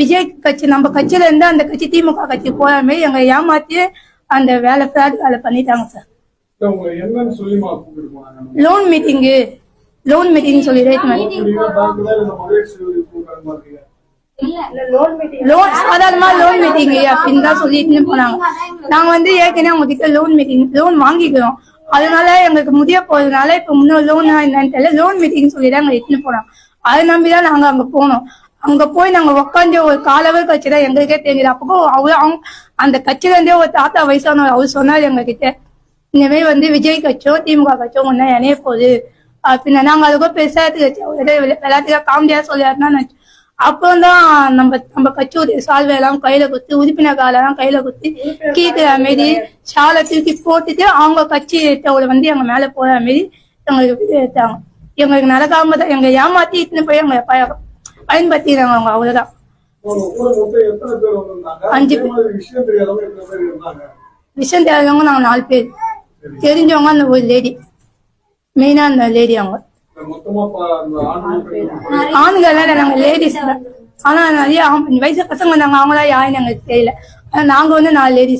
விஜய் கட்சி நம்ம கட்சியில இருந்து அந்த கட்சி திமுக கட்சி போற மாதிரி எங்க ஏமாத்தி அந்த வேலை ஃபிராட் வேலை பண்ணிட்டாங்க சார். லோன் மீட்டிங்கு லோன் மீட்டிங் சொல்லி ரேட் லோன் சாதாரணமா லோன் மீட்டிங் அப்படின்னு தான் சொல்லிட்டு போனாங்க. நாங்க வந்து ஏற்கனவே அவங்க கிட்ட லோன் மீட்டிங் லோன் வாங்கிக்கிறோம். அதனால எங்களுக்கு முடிய போறதுனால இப்ப முன்னோர் லோன் என்னன்னு தெரியல. லோன் மீட்டிங் சொல்லி தான் எங்க இட்டுன்னு போனாங்க. அதை நம்பிதான் நாங்க அங்க போனோம். அங்க போய் நாங்க உட்காந்து ஒரு காலவர் கட்சி தான் எங்களுக்கே தெரியுது. அப்போ அவங்க அவங்க அந்த கட்சியில இருந்தே ஒரு தாத்தா வயசானவர் அவர் சொன்னாரு எங்க கிட்ட மாதிரி வந்து விஜய் கட்சியோ திமுக கட்சியோ ஒன்னா இணைய போகுது. அப்படின்னு நாங்க அதுக்கும் பெருசாக விளையாட்டுக்கா காமெடியா சொல்லியாருன்னா அப்புறம் தான் நம்ம நம்ம கட்சியுடைய சால்வை எல்லாம் கையில குத்தி உறுப்பினர் காலெல்லாம் கையில குத்தி கீக்கிற மாரி ஷாலை தூக்கி போட்டுட்டு அவங்க கட்சி எடுத்தவங்களை வந்து எங்க மேல போற மாரி எங்களுக்கு எடுத்தாங்க. எங்களுக்கு நடக்காம தான் எங்க ஏமாத்தி இட்டுன்னு போய் எங்க பயன்படுத்திடுறாங்க அவங்க அவ்வளவுதான். அஞ்சு விஷயம் தெரியாதவங்க நாங்க நாலு பேர். தெரிஞ்சவங்க அந்த ஒரு லேடி மெயினா அந்த லேடி அவங்க. ஆண்கள் எல்லாம் நாங்க லேடிஸ் ஆனா நிறைய வயசு பசங்க நாங்க அவங்களா யாருன்னு எங்களுக்கு தெரியல. ஆனா நாங்க வந்து நாலு லேடிஸ்